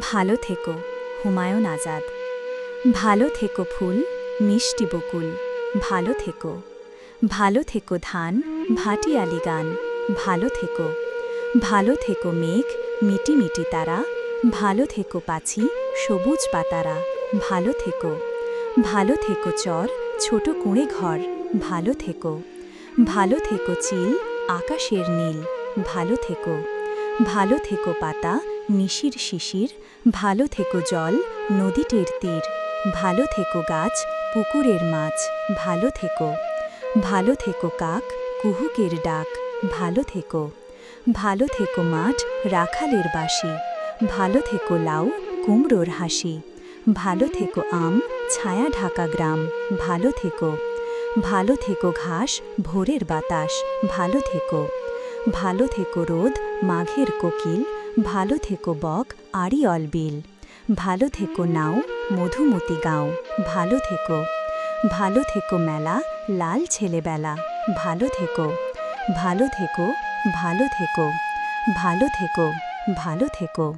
ভালো থেকো, হুমায়ুন আজাদ। ভালো থেকো ফুল, মিষ্টি বকুল। ভালো থেকো। ভালো থেকো ধান ভাটিয়ালি গান ভালো থেকো। ভালো থেকো মেঘ, মিটি মিটি তারা। ভালো থেকো পাছি সবুজ পাতারা। ভালো থেকো। ভালো থেকো চর, ছোট কুঁড়ে ঘর। ভালো থেকো। ভালো থেকো চিল, আকাশের নীল। ভালো থেকো। ভালো থেকো পাতা নিশির শিশির, ভালো থেকো জল, নদীটির তীর, ভালো থেকো গাছ, পুকুরের মাছ, ভালো থেকো। ভালো থেকো কাক, কুহুকের ডাক, ভালো থেকো। ভালো থেকো মাঠ, রাখালের বাসি ভালো থেকো লাউ, কুমড়োর হাসি। ভালো থেকো আম, ছায়া ঢাকা গ্রাম, ভালো থেকো। ভালো থেকো ঘাস, ভোরের বাতাস, ভালো থেকো। ভালো থেকো রোদ, মাঘের কোকিল ভালো থেকো বক আরি অলবিল। ভালো থেকো নাও, মধুমতি গাঁও। ভালো থেকো। ভালো থেকো মেলা, লাল ছেলেবেলা। ভালো থেকো। ভালো থেকো ভালো থেকো। ভালো থেকো ভালো থেকো।